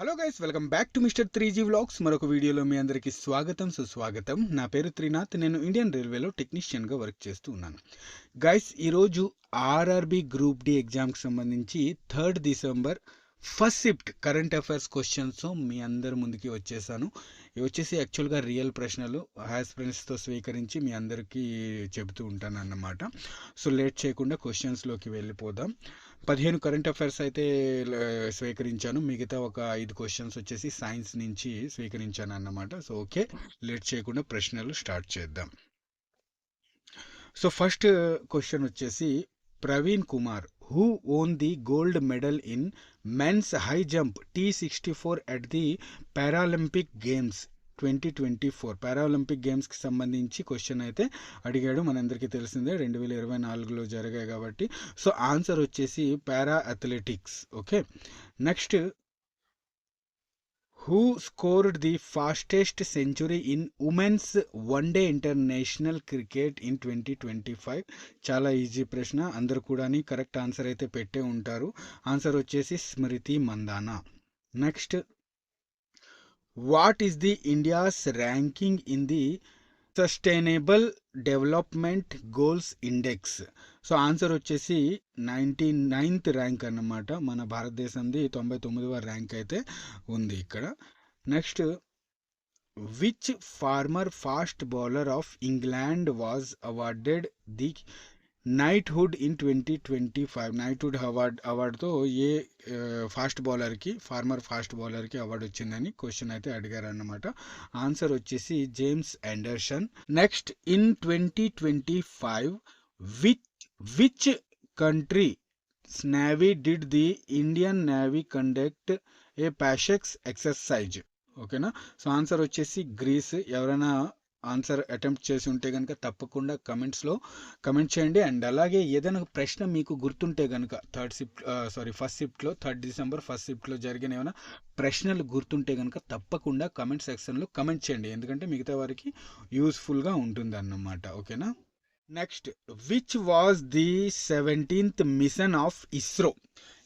Hello guys welcome back to mister three G vlogs. మరొక వీడియోలో మీ అందరికీ స్వాగతం. సుస్వాగతం. నా పేరు త్రినాథ్. నేను ఇండియన్ రైల్వేలో టెక్నీషియన్గా వర్క్ చేస్తూ ఉన్నాను. గైస్ ఈరోజు ఆర్ఆర్బి గ్రూప్ డి ఎగ్జామ్కి సంబంధించి third December first shift current affairs questions మీ అందరి ముందుకి వచ్చేసాను. ఇవి వచ్చేసి యాక్చువల్గా రియల్ ప్రశ్నలు ఫ్రెండ్స్తో స్వీకరించి మీ అందరికీ చెబుతూ ఉంటాను అన్నమాట సో లేట్ చేయకుండా క్వశ్చన్స్లోకి వెళ్ళిపోదాం. పదిహేను కరెంట్ అఫైర్స్ అయితే స్వీకరించాను. మిగతా ఒక ఐదు క్వశ్చన్స్ వచ్చేసి సైన్స్ నుంచి స్వీకరించాను అన్నమాట సో ఓకే లేట్ చేయకుండా ప్రశ్నలు స్టార్ట్ చేద్దాం. సో ఫస్ట్ క్వశ్చన్ వచ్చేసి Praveen Kumar who won the gold medal in men's high jump T sixty four at the Paralympic games twenty twenty four Paralympic గేమ్స్కి సంబంధించి question అయితే అడిగాడు. మనందరికీ తెలిసిందే రెండు వేల ఇరవై నాలుగులో జరిగాయి కాబట్టి. సో ఆన్సర్ వచ్చేసి para athletics okay next who scored the fastest century in women's one day international cricket in twenty twenty five చాలా ఈజీ ప్రశ్న. అందరు కూడా కరెక్ట్ ఆన్సర్ అయితే పెట్టే ఉంటారు. ఆన్సర్ వచ్చేసి Smriti Mandhana. Next what is the India's ranking in the sustainable development goals index so answer వచ్చేసి ninety ninth rank అన్నమాట. మన భారతదేశంది తొంభై తొమ్మిదవ ర్యాంక్ అయితే ఉంది ఇక్కడ. Next which former fast bowler of England was awarded the knighthood in twenty twenty five knighthood award అవార్డుతో ఏ ఫాస్ట్ బౌలర్కి ఫార్మర్ ఫాస్ట్ బౌలర్కి అవార్డు వచ్చిందని క్వశ్చన్ అయితే అడిగారు అన్నమాట ఆన్సర్ వచ్చేసి James Anderson next in twenty twenty five which which country navy did the Indian navy conduct a PASSEX exercise ఓకేనా so answer వచ్చేసి గ్రీస్ ఎవరైనా ఆన్సర్ అటెంప్ట్ చేసి ఉంటే కనుక తప్పకుండా కమెంట్స్లో కమెంట్ చేయండి. అండ్ అలాగే ఏదైనా ప్రశ్న మీకు గుర్తుంటే కనుక థర్డ్ షిఫ్ట్ సారీ ఫస్ట్ షిఫ్ట్లో థర్డ్ డిసెంబర్ ఫస్ట్ షిఫ్ట్లో జరిగిన ఏమైనా ప్రశ్నలు గుర్తుంటే కనుక తప్పకుండా కమెంట్ సెక్షన్లో కమెంట్ చేయండి. ఎందుకంటే మిగతా వారికి యూస్ఫుల్గా ఉంటుంది అన్నమాట ఓకేనా? Next which was the seventeenth mission of ISRO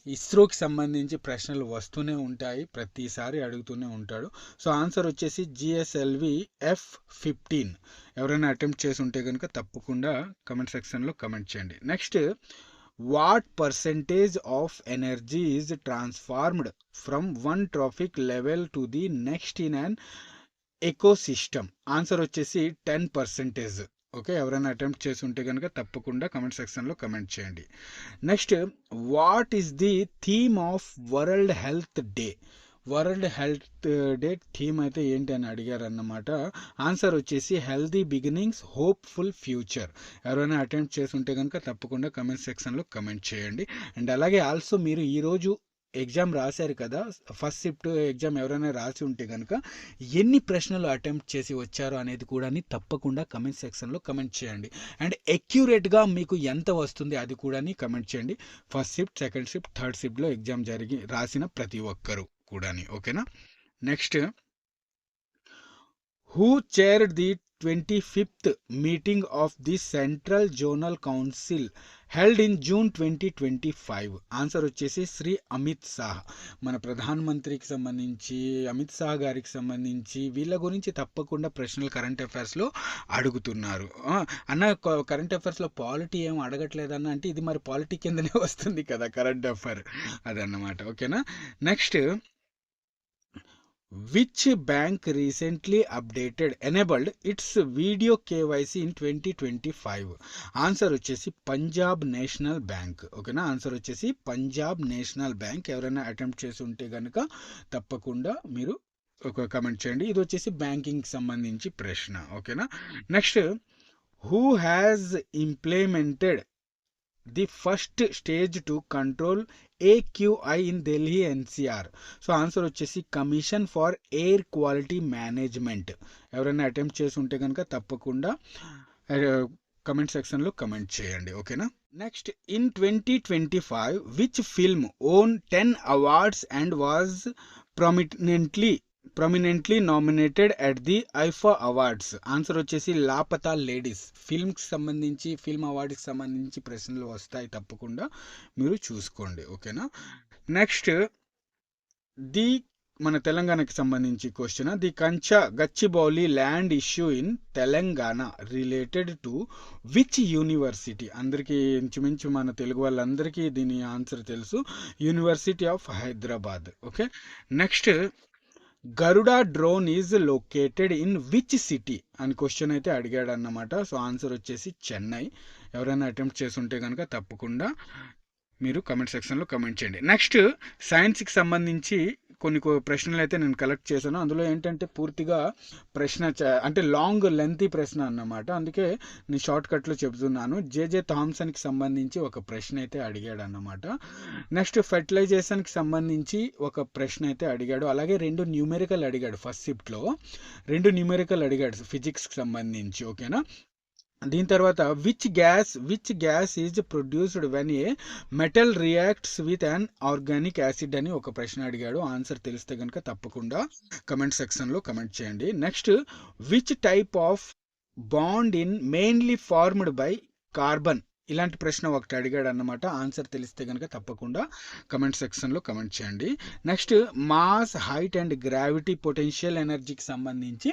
ఇస్రోకి సంబంధించి ప్రశ్నలు వస్తూనే ఉంటాయి ప్రతిసారి అడుగుతూనే ఉంటాడు. సో ఆన్సర్ వచ్చేసి జిఎస్ఎల్వి ఎఫ్ ఫిఫ్టీన్. ఎవరైనా అటెంప్ట్ చేసి ఉంటే కనుక తప్పకుండా కమెంట్ సెక్షన్లో కమెంట్ చేయండి. Next what percentage of energy is transformed from one trophic level to the next in an ecosystem? Answer వచ్చేసి టెన్ పర్సెంటేజ్. ఓకే ఎవరైనా అటెంప్ట్ చేసి ఉంటే కనుక తప్పకుండా కమెంట్ సెక్షన్లో కమెంట్ చేయండి. Next what is the theme of world health day world health day theme అయితే ఏంటి అని అడిగారు అన్నమాట ఆన్సర్ వచ్చేసి హెల్దీ బిగినింగ్స్ హోప్ఫుల్ ఫ్యూచర్ ఎవరైనా అటెంప్ట్ చేసి ఉంటే కనుక తప్పకుండా కమెంట్ సెక్షన్లో కమెంట్ చేయండి. అండ్ అలాగే ఆల్సో మీరు ఈరోజు ఎగ్జామ్ రాశారు కదా ఫస్ట్ షిఫ్ట్ ఎగ్జామ్ ఎవరైనా రాసి ఉంటే కనుక ఎన్ని ప్రశ్నలు అటెంప్ట్ చేసి వచ్చారో అనేది కూడా తప్పకుండా కమెంట్ సెక్షన్లో కమెంట్ చేయండి. అండ్ అక్యురేట్గా మీకు ఎంత వస్తుంది అది కూడా కమెంట్ చేయండి. First shift second shift third షిఫ్ట్లో ఎగ్జామ్ జరిగి రాసిన ప్రతి ఒక్కరు కూడా ఓకేనా? Next who chaired the twenty fifth meeting of the central zonal council held in June twenty twenty five answer వచ్చేసి శ్రీ అమిత్ షాహ్ మన ప్రధానమంత్రికి సంబంధించి అమిత్ షా గారికి సంబంధించి వీళ్ళ గురించి తప్పకుండా ప్రశ్నలు కరెంట్ అఫైర్స్లో అడుగుతున్నారు. అన్న కరెంట్ అఫైర్స్లో పాలిటీ ఏం అడగట్లేదన్న అంటే ఇది మరి పాలిటీ కిందనే వస్తుంది కదా కరెంట్ అఫైర్ అదన్నమాట. ఓకేనా? Next which bank recently updated enabled its video KYC in twenty twenty five answer వచ్చేసి పంజాబ్ నేషనల్ బ్యాంక్ ఓకేనా ఆన్సర్ వచ్చేసి పంజాబ్ నేషనల్ బ్యాంక్ ఎవరైనా అటెంప్ట్ చేసి ఉంటే కనుక తప్పకుండా మీరు ఒక కమెంట్ చేయండి. ఇది వచ్చేసి బ్యాంకింగ్ సంబంధించి ప్రశ్న. ఓకేనా next who has implemented the first stage to control AQI in Delhi NCR. So answer వచ్చేసి commission for air quality management. ఎవరైనా అటెంప్ట్ చేసి ఉంటే కనుక తప్పకుండా కమెంట్ సెక్షన్లో కమెంట్ చేయండి ఓకేనా? Next in twenty twenty five which film won ten awards and was prominently prominently nominated at the IIFA awards answer వచ్చేసి లాపతా లేడీస్. ఫిల్మ్కి సంబంధించి ఫిల్మ్ అవార్డ్కి సంబంధించి ప్రశ్నలు వస్తాయి తప్పకుండా. మీరు చూసుకోండి ఓకేనా? నెక్స్ట్ ది మన తెలంగాణకి సంబంధించి question the Kancha Gachibowli land issue in Telangana related to which university అందరికీ ఇంచుమించు మన తెలుగు వాళ్ళందరికీ దీని ఆన్సర్ తెలుసు. University of Hyderabad okay? Next Garuda drone is located in which city అని క్వశ్చన్ అయితే అడిగాడు అన్నమాట సో ఆన్సర్ వచ్చేసి చెన్నై. ఎవరైనా అటెంప్ట్ చేస్తుంటే కనుక తప్పకుండా మీరు కమెంట్ సెక్షన్లో కమెంట్ చేయండి. నెక్స్ట్ సైన్స్కి సంబంధించి కొన్ని ప్రశ్నలు అయితే నేను కలెక్ట్ చేశాను. అందులో ఏంటంటే పూర్తిగా ప్రశ్న చ- అంటే లాంగ్ లెంతీ ప్రశ్న అన్నమాట. అందుకే నేను షార్ట్ కట్లో చెబుతున్నాను. జేజే థామ్సన్కి సంబంధించి ఒక ప్రశ్న అయితే అడిగాడు అన్నమాట నెక్స్ట్ ఫెర్టిలైజేషన్కి సంబంధించి ఒక ప్రశ్న అయితే అడిగాడు. అలాగే రెండు న్యూమెరికల్ అడిగాడు ఫస్ట్ షిఫ్ట్లో రెండు న్యూమెరికల్ అడిగాడు ఫిజిక్స్కి సంబంధించి ఓకేనా దీని తర్వాత which gas which gas is produced when a metal reacts with an organic acid అని ఒక ప్రశ్న అడిగాడు. ఆన్సర్ తెలిస్తే కనుక తప్పకుండా కమెంట్ సెక్షన్లో కమెంట్ చేయండి. Next which type of bond in mainly formed by carbon ఇలాంటి ప్రశ్న ఒకటి అడిగాడు అన్నమాట ఆన్సర్ తెలిస్తే కనుక తప్పకుండా కమెంట్ సెక్షన్లో కమెంట్ చేయండి. Next mass height and gravity potential ఎనర్జీకి సంబంధించి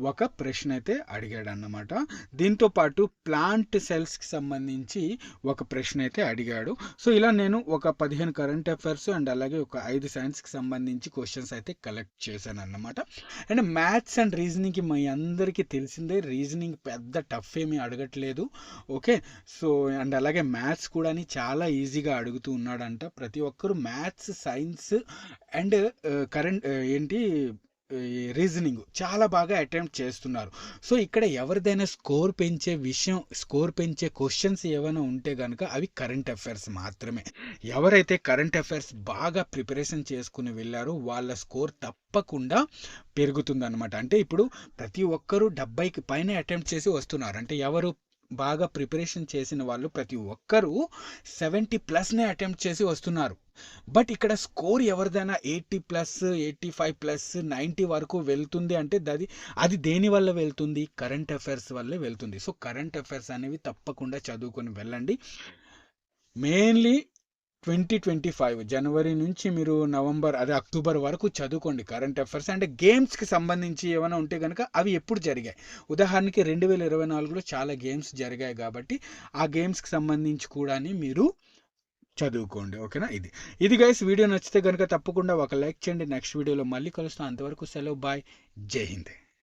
ఒక ప్రశ్న అయితే అడిగాడు అన్నమాట దీంతో పాటు ప్లాంట్ సెల్స్కి సంబంధించి ఒక ప్రశ్న అయితే అడిగాడు. సో ఇలా నేను ఒక పదిహేను కరెంట్ అఫైర్స్ అండ్ అలాగే ఒక ఐదు సైన్స్కి సంబంధించి క్వశ్చన్స్ అయితే కలెక్ట్ చేశాను అన్నమాట అండ్ మ్యాథ్స్ అండ్ రీజనింగ్కి మీ అందరికీ తెలిసిందే రీజనింగ్ పెద్ద టఫ్ ఏమీ అడగట్లేదు. ఓకే? సో అండ్ అలాగే మ్యాథ్స్ కూడా చాలా ఈజీగా అడుగుతూ ఉన్నాడంట. ప్రతి ఒక్కరు మ్యాథ్స్ సైన్స్ అండ్ కరెంట్ ఏంటి రీజనింగ్ చాలా బాగా అటెంప్ట్ చేస్తున్నారు. సో ఇక్కడ ఎవరిదైనా స్కోర్ పెంచే విషయం స్కోర్ పెంచే క్వశ్చన్స్ ఏమైనా ఉంటే కనుక అవి కరెంట్ అఫైర్స్ మాత్రమే. ఎవరైతే కరెంట్ అఫైర్స్ బాగా ప్రిపరేషన్ చేసుకుని వెళ్ళారో వాళ్ళ స్కోర్ తప్పకుండా పెరుగుతుందన్నమాట. అంటే ఇప్పుడు ప్రతి ఒక్కరూ డెబ్బైకి పైన అటెంప్ట్ చేసి వస్తున్నారు. అంటే ఎవరు బాగా ప్రిపరేషన్ చేసిన వాళ్ళు ప్రతి ఒక్కరూ సెవెంటీ ప్లస్నే అటెంప్ట్ చేసి వస్తున్నారు. బట్ ఇక్కడ స్కోర్ ఎవరిదైనా eighty plus eighty five plus ninety వరకు వెళ్తుంది అంటే అది అది దేని వల్ల వెళ్తుంది? కరెంట్ అఫైర్స్ వల్లే వెళ్తుంది. సో కరెంట్ అఫైర్స్ అనేవి తప్పకుండా చదువుకొని వెళ్ళండి. మెయిన్లీ ట్వంటీ ట్వంటీ ఫైవ్ జనవరి నుంచి మీరు నవంబర్ అదే అక్టోబర్ వరకు చదువుకోండి కరెంట్ అఫైర్స్ అంటే గేమ్స్కి సంబంధించి ఏమైనా ఉంటే కనుక అవి ఎప్పుడు జరిగాయి? ఉదాహరణకి రెండు వేల ఇరవై నాలుగులో చాలా గేమ్స్ జరిగాయి కాబట్టి ఆ గేమ్స్కి సంబంధించి కూడా మీరు చదువుకోండి. ఓకేనా? ఇది. ఇది గైస్ వీడియో నచ్చితే కనుక తప్పకుండా ఒక లైక్ చేయండి. నెక్స్ట్ వీడియోలో మళ్ళీ కలుస్తాను అంతవరకు సెలవు. బాయ్ జై హింద్.